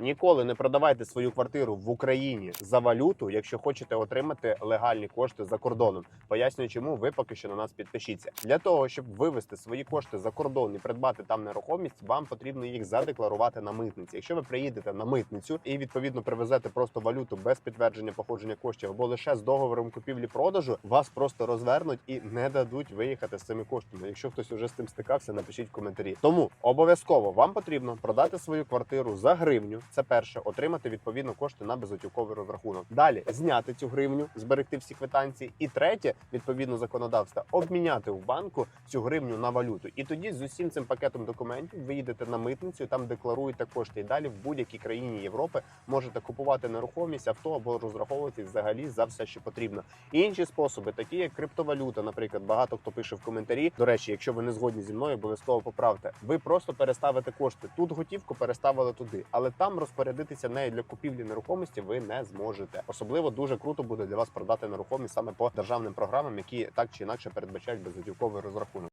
Ніколи не продавайте свою квартиру в Україні за валюту, якщо хочете отримати легальні кошти за кордоном. Пояснюю, чому ви поки що на нас підпишіться. Для того щоб вивести свої кошти за кордон і придбати там нерухомість, вам потрібно їх задекларувати на митниці. Якщо ви приїдете на митницю і відповідно привезете просто валюту без підтвердження походження коштів або лише з договором купівлі-продажу, вас просто розвернуть і не дадуть виїхати з цими коштами. Якщо хтось уже з цим стикався, напишіть в коментарі. Тому обов'язково вам потрібно продати свою квартиру за гривню. Це перше, отримати відповідно кошти на безготівковий розрахунок. Далі зняти цю гривню, зберегти всі квитанції. І третє, відповідно законодавства, обміняти в банку цю гривню на валюту. І тоді з усім цим пакетом документів ви їдете на митницю, там декларуєте кошти. І далі в будь-якій країні Європи можете купувати нерухомість, авто або розраховувати взагалі за все, що потрібно. Інші способи, такі як криптовалюта, наприклад, багато хто пише в коментарі. До речі, якщо ви не згодні зі мною, обов'язково поправте. Ви просто переставите кошти. Тут готівку переставили туди, але там розпорядитися нею для купівлі нерухомості ви не зможете. Особливо дуже круто буде для вас продати нерухомість саме по державним програмам, які так чи інакше передбачають безготівковий розрахунок.